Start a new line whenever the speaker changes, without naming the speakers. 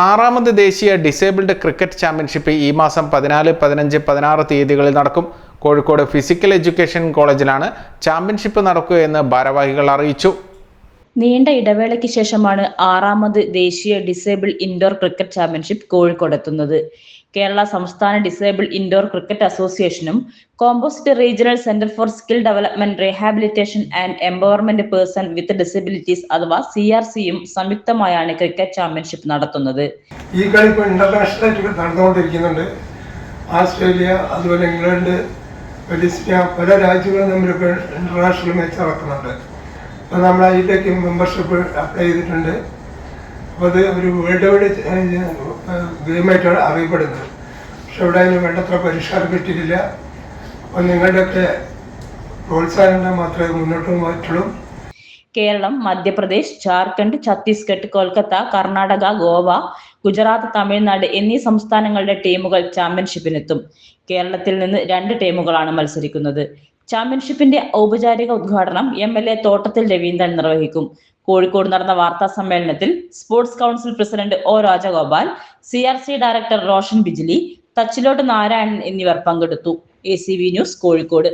ആറാമത് ദേശീയ disabled cricket championship ഈ മാസം പതിനാല് പതിനഞ്ച് പതിനാറ് തീയതികളിൽ നടക്കും. കോഴിക്കോട് ഫിസിക്കൽ എഡ്യൂക്കേഷൻ കോളേജിലാണ് ചാമ്പ്യൻഷിപ്പ് നടക്കുകയെന്ന് ഭാരവാഹികൾ അറിയിച്ചു.
നീണ്ട ഇടവേളയ്ക്ക് ശേഷമാണ് ആറാമത് ദേശീയ ഡിസേബിൾ ഇൻഡോർ ക്രിക്കറ്റ് ചാമ്പ്യൻഷിപ്പ് കോഴിക്കോടെത്തുന്നത് കേരള സംസ്ഥാന ഡിസേബിൾ ഇൻഡോർ ക്രിക്കറ്റ് അസോസിയേഷനും composite regional centre for skill development rehabilitation and empowerment person with disabilities അഥവാ സി ആർ സിയും സംയുക്തമായാണ് ക്രിക്കറ്റ് ചാമ്പ്യൻഷിപ്പ് നടത്തുന്നത്.
ഈ കളി ഇപ്പോൾ ഇന്റർനാഷണൽ ആയിട്ട് നടന്നുകൊണ്ടിരിക്കുന്നുണ്ട്. ആസ്ട്രേലിയ അതുപോലെ ഇംഗ്ലണ്ട് പല രാജ്യങ്ങളും ഇപ്പോൾ ഇന്റർനാഷണൽ മാച്ച് നടക്കുന്നുണ്ട്. അപ്പോൾ നമ്മൾ അതിലേക്ക് മെമ്പർഷിപ്പ് അപ്ലൈ ചെയ്തിട്ടുണ്ട്. അപ്പോൾ അത് ഒരു വേൾഡ് വൈഡ് ഗെയിമായിട്ടാണ് അറിയപ്പെടുന്നത്. പക്ഷെ ഇവിടെ അതിന് വേണ്ടത്ര പരിഷ്കാരം കിട്ടിയിട്ടില്ല. അപ്പോൾ നിങ്ങളുടെയൊക്കെ പ്രോത്സാഹനം മാത്രമേ മുന്നോട്ട് പോകാറ്റുള്ളൂ
കേരളം മധ്യപ്രദേശ് ജാർഖണ്ഡ് ഛത്തീസ്ഗഡ് കൊൽക്കത്ത കർണാടക ഗോവ ഗുജറാത്ത് തമിഴ്നാട് എന്നീ സംസ്ഥാനങ്ങളുടെ ടീമുകൾ ചാമ്പ്യൻഷിപ്പിനെത്തും കേരളത്തിൽ നിന്ന് രണ്ട് ടീമുകളാണ് മത്സരിക്കുന്നത്. ചാമ്പ്യൻഷിപ്പിന്റെ ഔപചാരിക ഉദ്ഘാടനം M L A Thottathil Raveendran നിർവഹിക്കും. കോഴിക്കോട് നടന്ന വാർത്താ സമ്മേളനത്തിൽ sports council president O Rajagopal C R C director Roshan Bijli Thachilott Narayanan എന്നിവർ പങ്കെടുത്തു. A C V news Kozhikode.